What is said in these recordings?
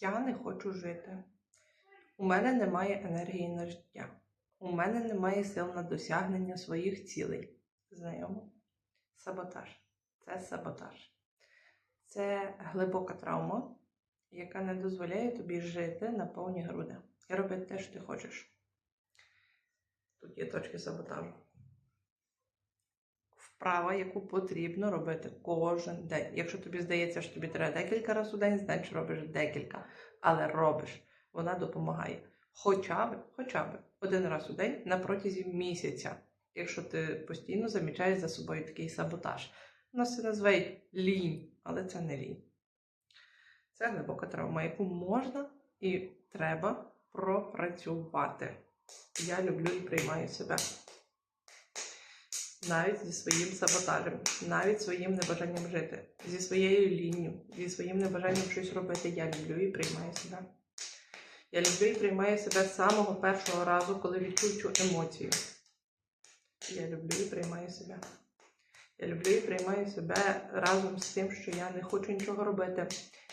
Я не хочу жити. У мене немає енергії на життя. У мене немає сил на досягнення своїх цілей. Знайомо? Саботаж. Це саботаж. Це глибока травма, яка не дозволяє тобі жити на повні груди і робити те, що ти хочеш. Тут є точки саботажу. Вправа, яку потрібно робити кожен день. Якщо тобі здається, що тобі треба декілька разів у день, значить робиш декілька. Але робиш. Вона допомагає. Хоча б, хоча б один раз у день на протязі місяця, якщо ти постійно замічаєш за собою такий саботаж. У нас це називають лінь, але це не лінь. Це глибока травма, яку можна і треба пропрацювати. Я люблю і приймаю себе. Навіть зі своїм саботажем, навіть своїм небажанням жити, зі своєю лінню, зі своїм небажанням щось робити, я люблю і приймаю себе. Я люблю і приймаю себе з самого першого разу, коли відчув цю емоцію. Я люблю і приймаю себе. Я люблю і приймаю себе разом з тим, що я не хочу нічого робити.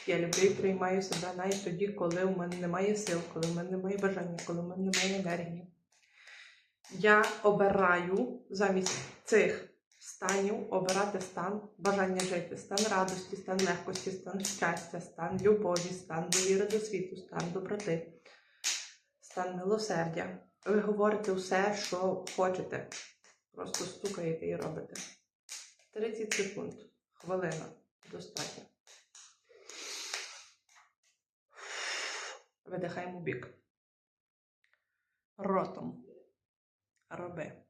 Я люблю і приймаю себе навіть тоді, коли у мене немає сил, коли в мене немає бажання, коли в мене немає енергії. Я обираю замість цих станів обирати стан бажання жити, стан радості, стан легкості, стан щастя, стан любові, стан довіри до світу, стан доброти, стан милосердя. Ви говорите все, що хочете. Просто стукаєте і робите. 30 секунд. Хвилина. Достатньо. Видихаємо бік. Ротом. Robert